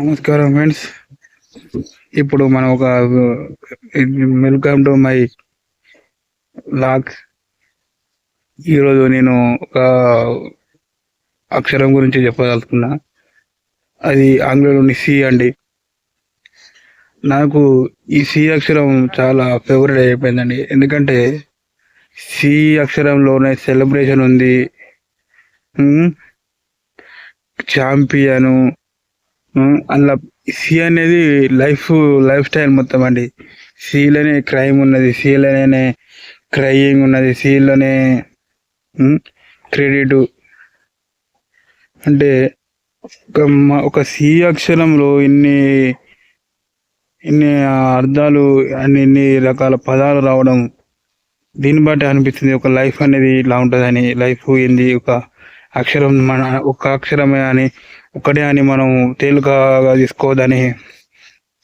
నమస్కారం ఫ్రెండ్స్. ఇప్పుడు మనం ఒక వెల్కమ్ టు మై లాక్ ఈరోజు నేను ఒక అక్షరం గురించి చెప్పదలుచుకున్నా. అది ఆంగ్లంలోని సి అండి. నాకు ఈ సి అక్షరం చాలా ఫేవరెట్ అయిపోయిందండి. ఎందుకంటే సి అక్షరంలోనే సెలబ్రేషన్ ఉంది. ఛాంపియను అందులో సి అనేది లైఫ్ లైఫ్ స్టైల్ మొత్తం అండి. సిలోనే క్రైమ్ ఉన్నది సిలోనే క్రయింగ్ ఉన్నది సిలోనే క్రెడిట్. అంటే ఒక ఒక సి అక్షరంలో ఇన్ని ఇన్ని అర్థాలు అన్ని ఇన్ని రకాల పదాలు రావడం దీన్ని బట్టి అనిపిస్తుంది ఒక లైఫ్ అనేది ఇలా ఉంటుందని లైఫ్ ఏంది ఒక అక్షరం మన ఒక అక్షరమే అని ఒకటే అని మనం తేలికగా తీసుకోవద్దని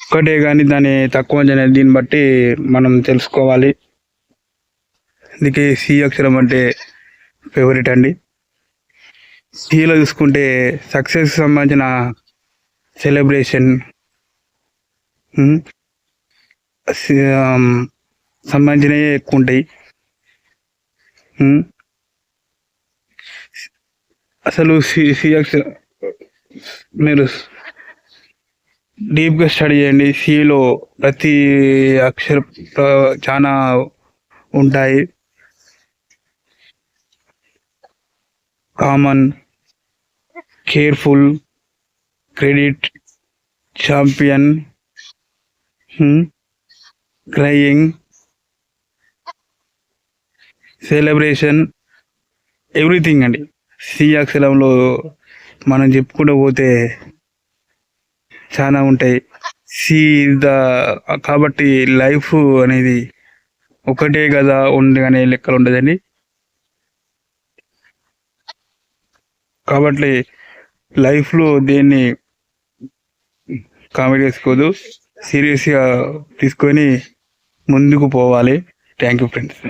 ఒకటే కానీ దాన్ని తక్కువ అంచనా దీన్ని బట్టి మనం తెలుసుకోవాలి. అందుకే సి అక్షరం అంటే ఫేవరెట్ అండి. సిలో చూసుకుంటే సక్సెస్ సంబంధించిన సెలబ్రేషన్ సంబంధించినవి ఎక్కువ ఉంటాయి. అసలు సి మీరు డీప్గా స్టడీ చేయండి. సిలో ప్రతి అక్షర చాలా ఉంటాయి. Common careful credit champion crying celebration everything అండి. సి అక్షరంలో మనం చెప్పుకుంటూ పోతే చాలా ఉంటాయి. సి ద కాబట్టి లైఫ్ అనేది ఒకటే కదా ఉంది అనే లెక్కలు ఉండదండి. కాబట్టి లైఫ్లో దేన్ని కామెడీ చేసుకోదు సీరియస్గా తీసుకొని ముందుకు పోవాలి. Thank you friends.